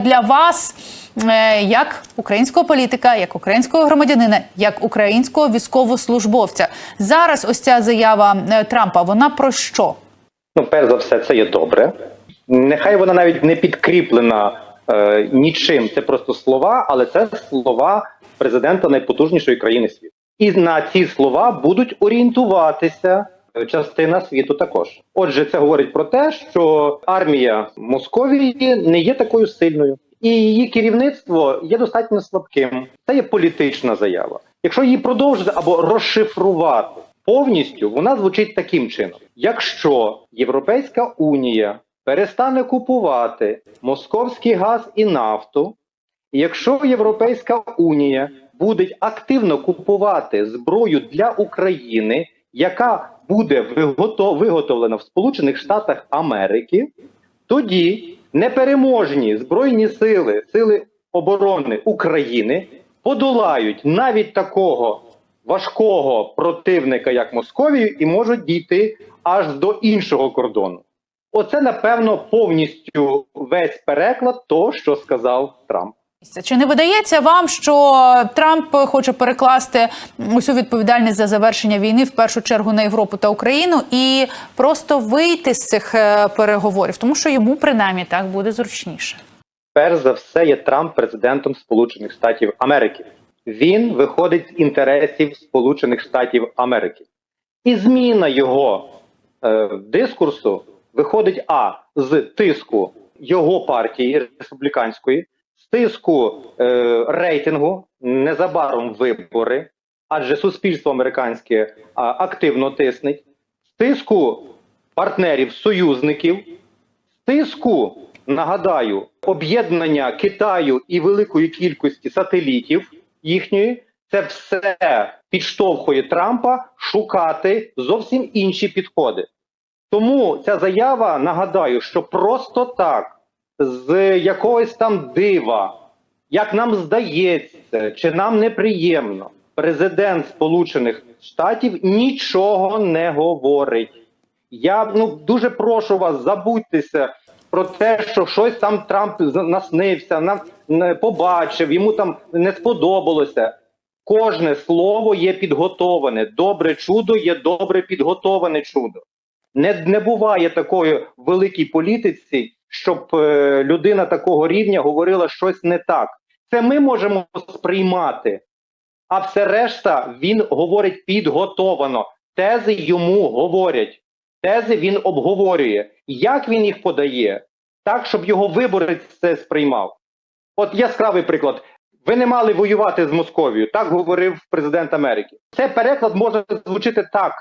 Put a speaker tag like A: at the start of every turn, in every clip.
A: для вас, е, як українського політика, як українського громадянина, як українського військовослужбовця. Зараз ось ця заява е, Трампа. Вона про що?
B: Ну, перш за все, це є добре. Нехай вона навіть не підкріплена е, нічим. Це просто слова, але це слова президента найпотужнішої країни світу. І на ці слова будуть орієнтуватися частина світу також. Отже, це говорить про те, що армія Московії не є такою сильною, і її керівництво є достатньо слабким. Це є політична заява. Якщо її продовжити або розшифрувати повністю, вона звучить таким чином: якщо Європейська Унія перестане купувати московський газ і нафту, якщо Європейська Унія буде активно купувати зброю для України, яка буде вигото- виготовлена в Сполучених Штатах Америки, тоді непереможні збройні сили, сили оборони України подолають навіть такого важкого противника, як Московію, і можуть дійти аж до іншого кордону. Оце, напевно, повністю весь переклад того, що сказав Трамп.
A: Чи не видається вам, що Трамп хоче перекласти усю відповідальність за завершення війни в першу чергу на Європу та Україну і просто вийти з цих е, переговорів, тому що йому принаймні так буде зручніше?
B: перш за все є Трамп президентом Сполучених Штатів Америки. Він виходить з інтересів Сполучених Штатів Америки. І зміна його е, дискурсу виходить а з тиску його партії республіканської, з тиску е, рейтингу, незабаром вибори, адже суспільство американське а, активно тиснить, з тиску партнерів, союзників, з тиску, нагадаю, об'єднання Китаю і великої кількості сателітів їхньої, це все підштовхує Трампа шукати зовсім інші підходи. Тому ця заява, нагадаю, що просто так, з якогось там дива, як нам здається, чи нам неприємно, президент Сполучених Штатів нічого не говорить. Я ну дуже прошу вас, забудьтеся про те, що щось там Трамп наснився, нам побачив, йому там не сподобалося. Кожне слово є підготоване. Добре чудо є добре підготоване чудо. Не, не буває такої великій політиці, щоб е, людина такого рівня говорила щось не так. Це ми можемо сприймати, а все решта він говорить підготовано. Тези йому говорять, тези він обговорює. Як він їх подає, так, щоб його виборець це сприймав. От яскравий приклад. Ви не мали воювати з Московією, так говорив президент Америки. Цей переклад може звучити так,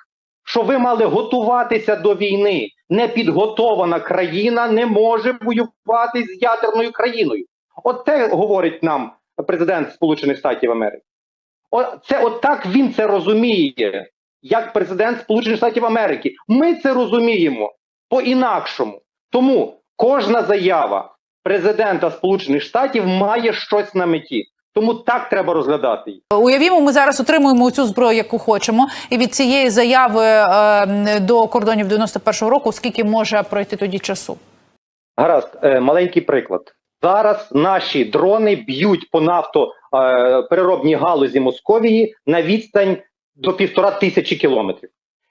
B: що ви мали готуватися до війни. Непідготована країна не може воювати з ядерною країною. От це говорить нам президент Сполучених Штатів Америки. Це от так він це розуміє, як президент Сполучених Штатів Америки. Ми це розуміємо по-інакшому. Тому кожна заява президента Сполучених Штатів має щось на меті. Тому так треба розглядати її.
A: Уявімо, ми зараз отримуємо цю зброю, яку хочемо, і від цієї заяви е, до кордонів 91-го року, скільки може пройти тоді часу?
B: Гаразд, е, маленький приклад. Зараз наші дрони б'ють по нафтопереробній галузі Московії на відстань до півтора тисячі кілометрів.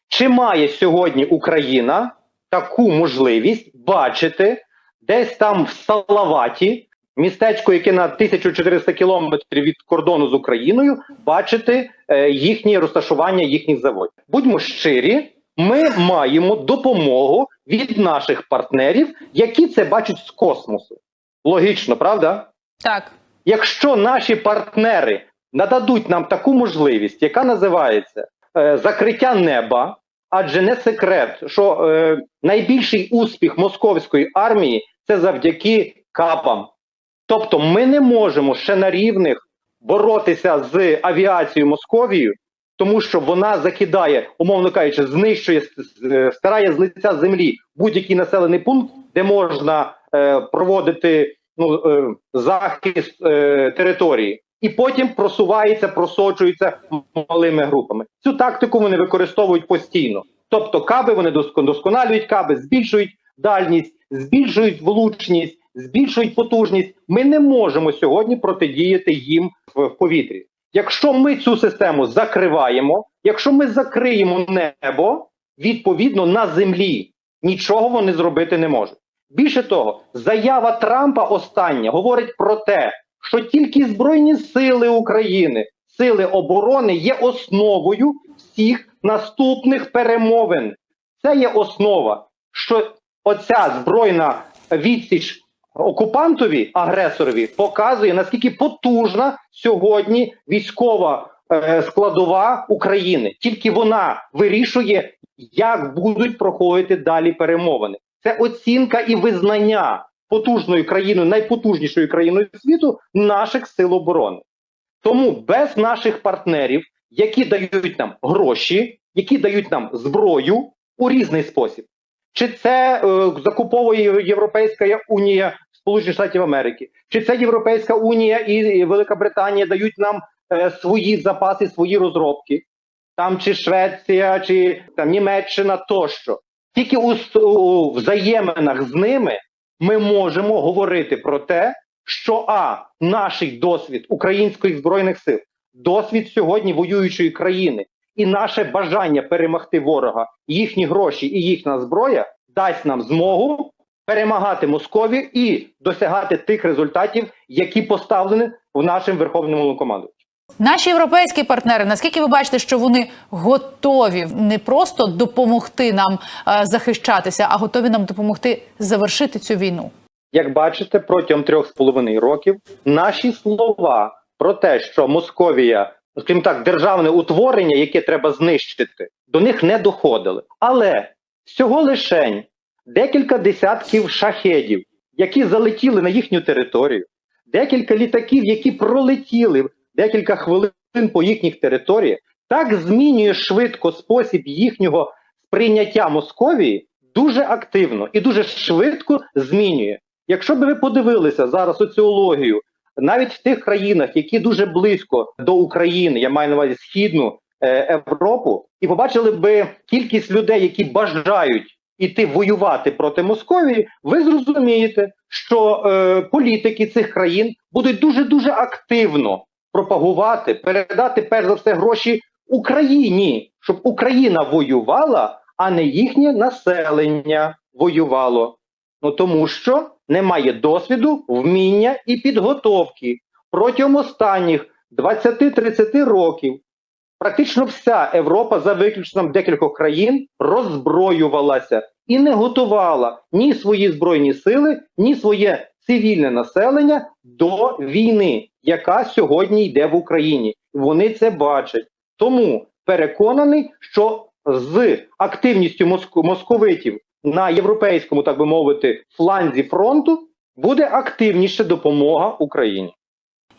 B: Чи має сьогодні Україна таку можливість бачити десь там в Салаваті, містечко, яке на 1400 кілометрів від кордону з Україною, бачити е, їхнє розташування їхніх заводів? Будьмо щирі, ми маємо допомогу від наших партнерів, які це бачать з космосу. Логічно, правда?
A: Так.
B: Якщо наші партнери нададуть нам таку можливість, яка називається е, закриття неба, адже не секрет, що е, найбільший успіх московської армії це завдяки капам. Тобто, ми не можемо ще на рівних боротися з авіацією Московією, тому що вона закидає, умовно кажучи, знищує, с- старає з лиця землі будь-який населений пункт, де можна е, проводити ну, е, захист е, території, і потім просувається, просочується малими групами. Цю тактику вони використовують постійно. Тобто, каби вони доско- досконалюють каби, збільшують дальність, збільшують влучність, збільшують потужність. Ми не можемо сьогодні протидіяти їм в, повітрі. Якщо ми цю систему закриваємо, якщо ми закриємо небо, відповідно на землі нічого вони зробити не можуть. Більше того, заява Трампа остання говорить про те, що тільки Збройні сили України, сили оборони є основою всіх наступних перемовин. Це є основа, що оця збройна відсіч окупантові, агресорові, показує наскільки потужна сьогодні військова е, складова України. Тільки вона вирішує, як будуть проходити далі перемовини. Це оцінка і визнання потужною країною, найпотужнішою країною світу наших сил оборони. Тому без наших партнерів, які дають нам гроші, які дають нам зброю у різний спосіб, чи це е, закуповує Європейська Унія Сполучених Штатів Америки, чи це Європейська Унія і Велика Британія дають нам е, свої запаси, свої розробки, там чи Швеція, чи там Німеччина тощо. Тільки у, у взаєминах з ними ми можемо говорити про те, що а наш досвід українських збройних сил, досвід сьогодні воюючої країни, і наше бажання перемогти ворога, їхні гроші і їхня зброя дасть нам змогу перемагати Москові і досягати тих результатів, які поставлені в нашим верховному команду.
A: Наші європейські партнери, наскільки ви бачите, що вони готові не просто допомогти нам е, захищатися, а готові нам допомогти завершити цю війну?
B: Як бачите, протягом трьох з половиною років наші слова про те, що Московія, скажімо так, державне утворення, яке треба знищити, до них не доходили. Але всього лишень декілька десятків шахедів, які залетіли на їхню територію, декілька літаків, які пролетіли декілька хвилин по їхніх територіях, так змінює швидко спосіб їхнього сприйняття Московії дуже активно і дуже швидко змінює. Якщо б ви подивилися зараз соціологію, навіть в тих країнах, які дуже близько до України, я маю на увазі східну е, Європу, і побачили б кількість людей, які бажають іти воювати проти Московії, ви зрозумієте, що е, політики цих країн будуть дуже дуже активно пропагувати, передати перш за все гроші Україні, щоб Україна воювала, а не їхнє населення воювало. Ну тому що немає досвіду, вміння і підготовки. Протягом останніх 20-30 років практично вся Європа, за виключенням декількох країн, роззброювалася і не готувала ні свої збройні сили, ні своє цивільне населення до війни, яка сьогодні йде в Україні. Вони це бачать. Тому переконаний, що з активністю московитів на європейському, так би мовити, фланзі фронту буде активніше допомога Україні.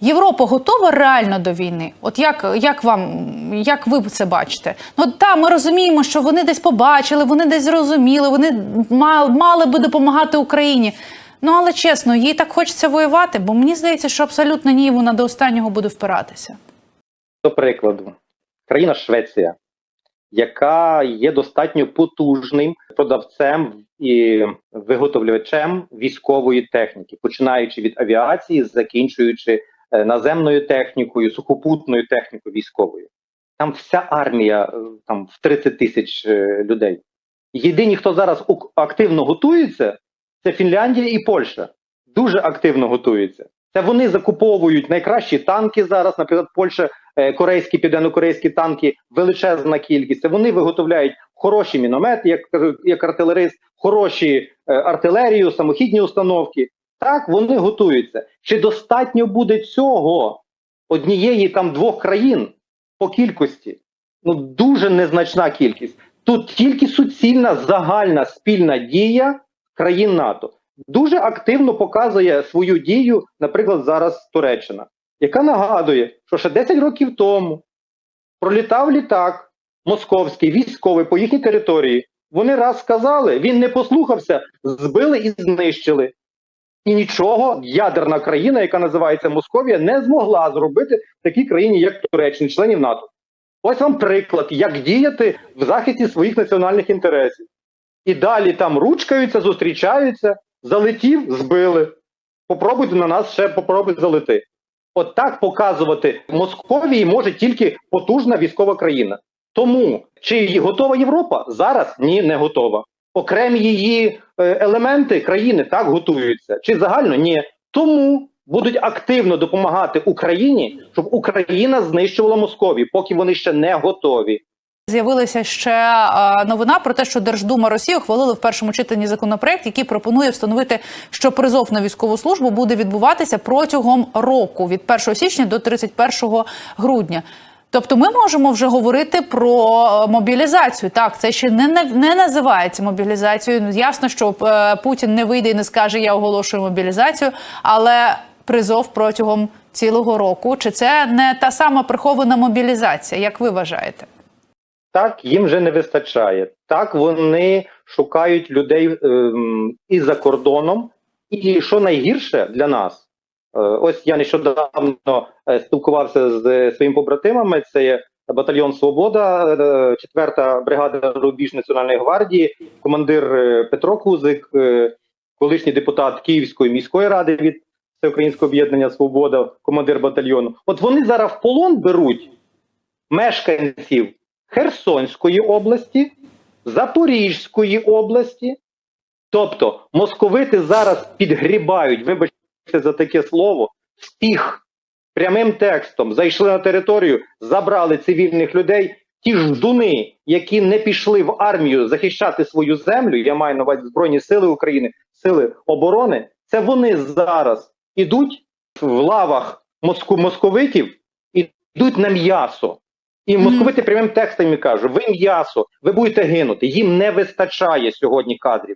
A: Європа готова реально до війни? От як, як вам як ви це бачите? Ну та ми розуміємо, що вони десь побачили, вони десь зрозуміли, вони мали, мали би допомагати Україні. Ну але чесно, їй так хочеться воювати, бо мені здається, що абсолютно ні, вона до останнього буде впиратися.
B: До прикладу, країна Швеція, яка є достатньо потужним продавцем і виготовлювачем військової техніки, починаючи від авіації, закінчуючи е, наземною технікою, сухопутною технікою військовою. Там вся армія е, там в 30 тисяч е, людей. Єдині, хто зараз активно готується, це Фінляндія і Польща. Дуже активно готуються. Це вони закуповують найкращі танки зараз. Наприклад, Польща, е, корейські, південно-корейські танки, величезна кількість. Це вони виготовляють хороші міномети, як кажу, як артилерист, хороші е, артилерію, самохідні установки. Так, вони готуються. Чи достатньо буде цього однієї там двох країн по кількості? Ну дуже незначна кількість. Тут тільки суцільна загальна спільна дія країн НАТО дуже активно показує свою дію, наприклад, зараз Туреччина, яка нагадує, що ще 10 років тому пролітав літак московський, військовий по їхній території. Вони раз сказали, він не послухався, збили і знищили. І нічого ядерна країна, яка називається Московія, не змогла зробити в такій країні, як Туреччина, членів НАТО. Ось вам приклад, як діяти в захисті своїх національних інтересів. І далі там ручкаються, зустрічаються, залетів, збили. Попробуйте на нас ще попробуйте залити. От так показувати Московії може тільки потужна військова країна. Тому чи готова Європа? Зараз ні, не готова. Окремі її е, елементи країни так готуються. Чи загально? Ні. Тому будуть активно допомагати Україні, щоб Україна знищувала Московію, поки вони ще не готові.
A: З'явилася ще е, новина про те, що Держдума Росії ухвалила в першому читанні законопроект, який пропонує встановити, що призов на військову службу буде відбуватися протягом року від 1 січня до 31 грудня. Тобто, ми можемо вже говорити про е, мобілізацію. Так, це ще не, не, не називається мобілізацією. Ну, Ясно, що е, Путін не вийде і не скаже, я оголошую мобілізацію, але призов протягом цілого року. Чи це не та сама прихована мобілізація, як ви вважаєте?
B: Так їм вже не вистачає. Так вони шукають людей ем, і за кордоном. І що найгірше для нас, е, ось я нещодавно е, спілкувався з е, своїми побратимами. Це є батальйон Свобода, е, 4-та бригада Рубіж Національної гвардії, командир Петро Кузик, е, колишній депутат Київської міської ради від Всеукраїнського об'єднання Свобода, командир батальйону. От вони зараз в полон беруть мешканців Херсонської області, Запорізької області. Тобто московити зараз підгрібають, вибачте за таке слово, всіх прямим текстом зайшли на територію, забрали цивільних людей. Ті ждуни, які не пішли в армію захищати свою землю, я маю на увазі Збройні Сили України, сили оборони, це вони зараз ідуть в лавах московитів і йдуть на м'ясо. І московити прямим текстом їм кажуть, ви м'ясо, ви будете гинути. Їм не вистачає сьогодні кадрів.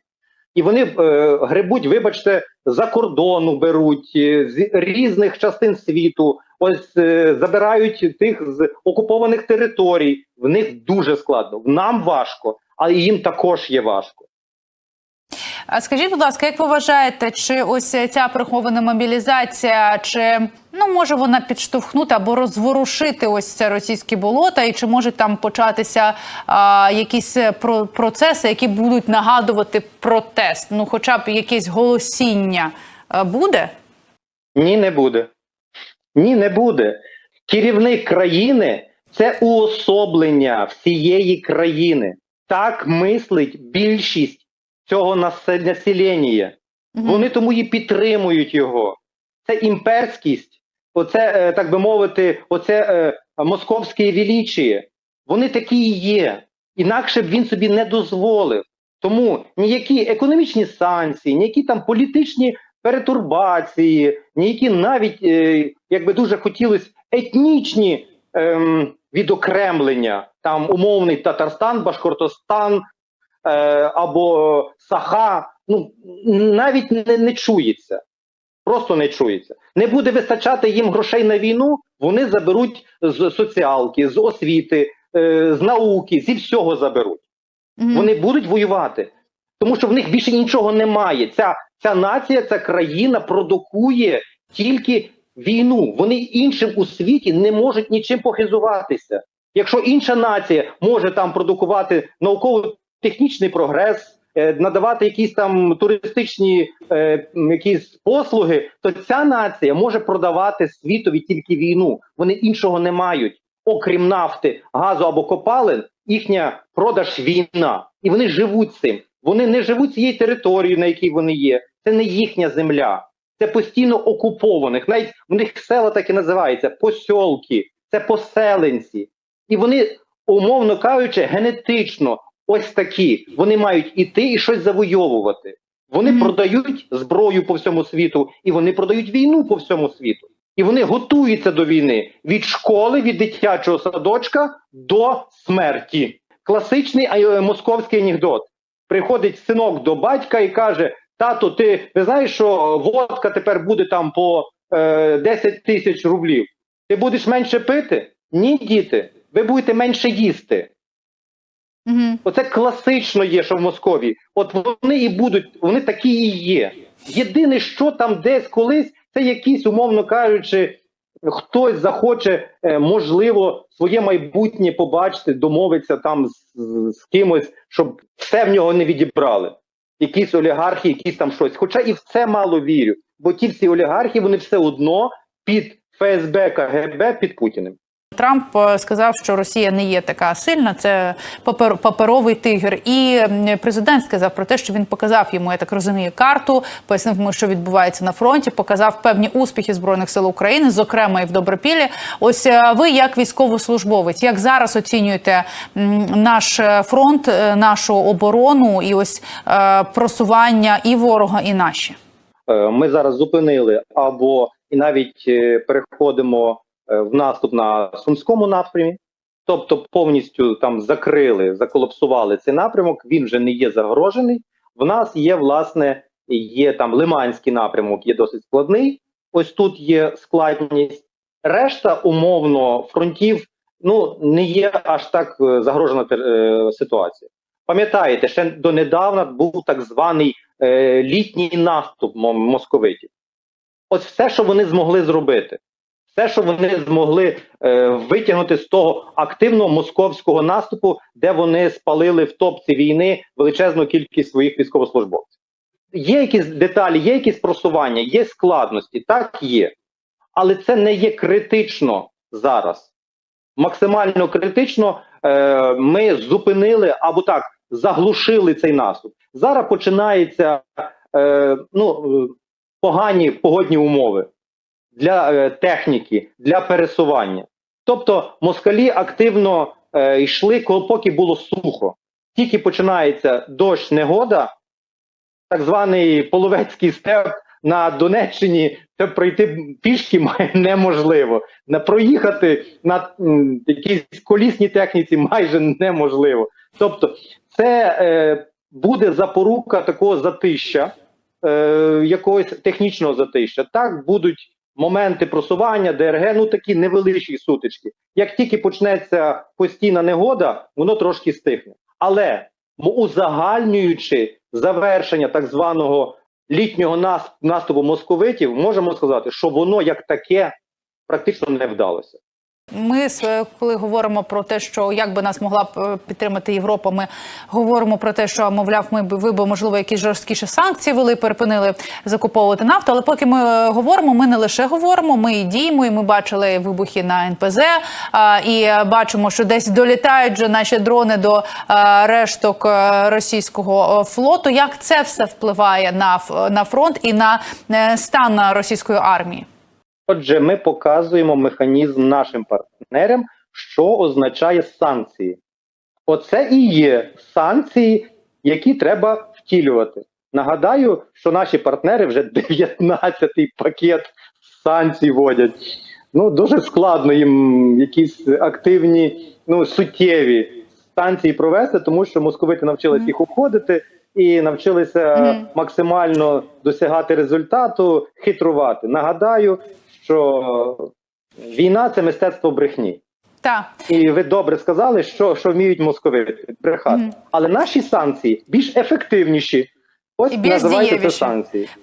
B: І вони е, гребуть, вибачте, за кордону беруть е, з різних частин світу. Ось е, забирають тих з окупованих територій. В них дуже складно. Нам важко, але їм також є важко.
A: А скажіть, будь ласка, як ви вважаєте, чи ось ця прихована мобілізація, чи ну може вона підштовхнути або розворушити ось це російське болото, і чи можуть там початися а, якісь про- процеси, які будуть нагадувати протест? Ну, хоча б якесь голосіння е, буде?
B: Ні, не буде. Ні, не буде. Керівник країни це уособлення всієї країни. Так мислить більшість цього населення.
A: Мгм.
B: Вони тому і підтримують його. Це імперськість, оце, е, так би мовити, оце е, московське величіє. Вони такі і є. Інакше б він собі не дозволив. Тому ніякі економічні санкції, ніякі там політичні перетурбації, ніякі навіть, е, як би дуже хотілося, етнічні ем, відокремлення, там умовний Татарстан, Башкортостан е, або Саха, ну навіть не, не чується. Просто не чується. Не буде вистачати їм грошей на війну, вони заберуть з соціалки, з освіти, е, з науки, зі всього заберуть.
A: Мгм.
B: Вони будуть воювати, тому що в них більше нічого немає. Ця, ця нація, ця країна продукує тільки війну. Вони іншим у світі не можуть нічим похизуватися. Якщо інша нація може там продукувати науково-технічний прогрес, надавати якісь там туристичні е, якісь послуги, то ця нація може продавати світові тільки війну. Вони іншого не мають, окрім нафти, газу або копалин, їхня продаж війна, і вони живуть цим. Вони не живуть цією територією, на якій вони є. Це не їхня земля. Це постійно окупованих. Навіть в них села так і називаються посьолки, це поселенці. І вони, умовно кажучи, генетично ось такі. Вони мають іти і щось завойовувати. Вони
A: Мгм.
B: продають зброю по всьому світу, і вони продають війну по всьому світу. І вони готуються до війни від школи, від дитячого садочка до смерті. Класичний е, московський анекдот. Приходить синок до батька і каже: Тато, ти ви знаєш, що водка тепер буде там по е, 10 тисяч рублів. Ти будеш менше пити? Ні, діти, ви будете менше їсти.
A: Мгм.
B: Оце класично є, що в Московії. От вони і будуть, вони такі і є. Єдине, що там десь колись, це якісь, умовно кажучи, хтось захоче, е, можливо, своє майбутнє побачити, домовитися там з- з кимось, щоб все в нього не відібрали. Якісь олігархи, якісь там щось. Хоча і в це мало вірю. бо ті всі олігархи вони все одно під ФСБ, КГБ, під Путіним.
A: Трамп е, сказав, що Росія не є така сильна, це папер, паперовий тигр. І президент сказав про те, що він показав йому, я так розумію, карту, пояснив йому, що відбувається на фронті, показав певні успіхи збройних сил України, зокрема і в Добропіллі. Ось е, ви, як військовослужбовець, як зараз оцінюєте наш е, фронт, нашу оборону і ось просування і ворога, і наші.
B: Ми зараз зупинили або і навіть переходимо в наступ на сумському напрямі, тобто повністю там закрили, заколапсували цей напрямок. Він вже не є загрожений. В нас є власне є там лиманський напрямок, є досить складний. Ось тут є складність. Решта умовно фронтів ну не є аж так е, загрожена е, ситуація. Пам'ятаєте, ще донедавна був так званий е, літній наступ московитів. Ось все, що вони змогли зробити, все, що вони змогли е, витягнути з того активного московського наступу, де вони спалили в топці війни величезну кількість своїх військовослужбовців. Є якісь деталі, є якісь просування, є складності, так є. Але це не є критично зараз. Максимально критично е, ми зупинили або так заглушили цей наступ. Зараз починається е, ну, погані погодні умови для е, техніки, для пересування. Тобто москалі активно е, йшли, поки було сухо. Тільки починається дощ, негода, так званий половецький степ на Донеччині, це пройти пішки неможливо. Проїхати на якійсь колісній техніці майже неможливо. Тобто, це е, буде запорука такого затища, е, якогось технічного затища. Так будуть моменти просування, ДРГ, ну такі невеличкі сутички. Як тільки почнеться постійна негода, воно трошки стихне. Але узагальнюючи завершення так званого літнього наступу московитів, можемо сказати, що воно як таке практично не вдалося.
A: Ми с- коли говоримо про те, що як би нас могла е, підтримати Європа, ми говоримо про те, що мовляв, ми б ви б можливо якісь жорсткіші санкції вели, перепинили закуповувати нафту. Але поки ми е, говоримо, ми не лише говоримо, ми і діємо. І ми бачили вибухи на НПЗ, і е, бачимо, що десь долітають вже наші дрони до е, решток е, російського е, флоту. Як це все впливає на на фронт і на е, стан російської армії?
B: Отже, ми показуємо механізм нашим партнерам, що означає санкції. Оце і є санкції, які треба втілювати. Нагадаю, що наші партнери вже 19-й пакет санкцій вводять. Ну, дуже складно їм якісь активні, ну, суттєві санкції провести, тому що московити навчилися їх обходити і навчилися максимально досягати результату, хитрувати. Нагадаю, що війна це мистецтво брехні.
A: Та.
B: І ви добре сказали, що, що вміють московити брехати.
A: Mm.
B: Але наші санкції більш ефективніші. Ось
A: І більш
B: називайте це санкції.